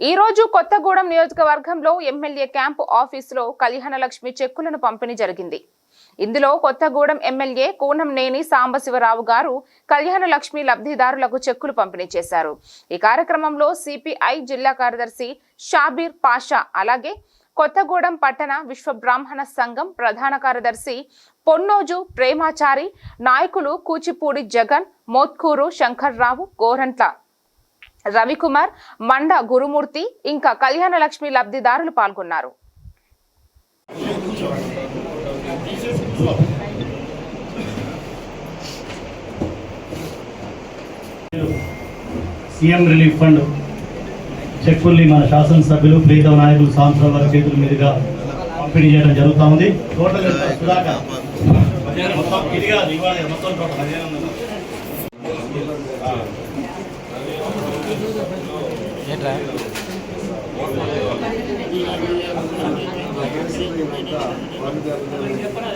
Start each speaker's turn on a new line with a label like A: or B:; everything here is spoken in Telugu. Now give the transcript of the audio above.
A: ఈ రోజు కొత్తగూడెం నియోజకవర్గంలో ఎమ్మెల్యే క్యాంపు ఆఫీసులో కళ్యాణలక్ష్మి చెక్కులను పంపిణీ జరిగింది. ఇందులో కొత్తగూడెం ఎమ్మెల్యే కూనంనేని సాంబశివరావు గారు కళ్యాణ లక్ష్మి లబ్ధిదారులకు చెక్కులు పంపిణీ చేశారు. ఈ కార్యక్రమంలో సిపిఐ జిల్లా కార్యదర్శి షాబీర్ పాషా అలాగే కొత్తగూడెం పట్టణ విశ్వబ్రాహ్మణ సంఘం ప్రధాన కార్యదర్శి పొన్నోజు ప్రేమాచారి నాయకులు కూచిపూడి జగన్ మోత్కూరు శంకర్రావు గోరంట్ల రవికుమార్ మండ గురుమూర్తి ఇంకా కళ్యాణ లక్ష్మి లబ్ధిదారులు పాల్గొన్నారు
B: సీఎం రిలీఫ్ ఫండ్ చెక్కుల్ని మన శాసనసభ్యులు ప్రీతమ నాయకులు సాంసరావు గారి చేతుల మీదుగా పంపిణీ చేయడం జరుగుతూ ఉంది టోటల్ సుధాకర్. మొత్తం ఇది కాదు, ఇవాళ మొత్తం టోటల్.
C: చెప్పరా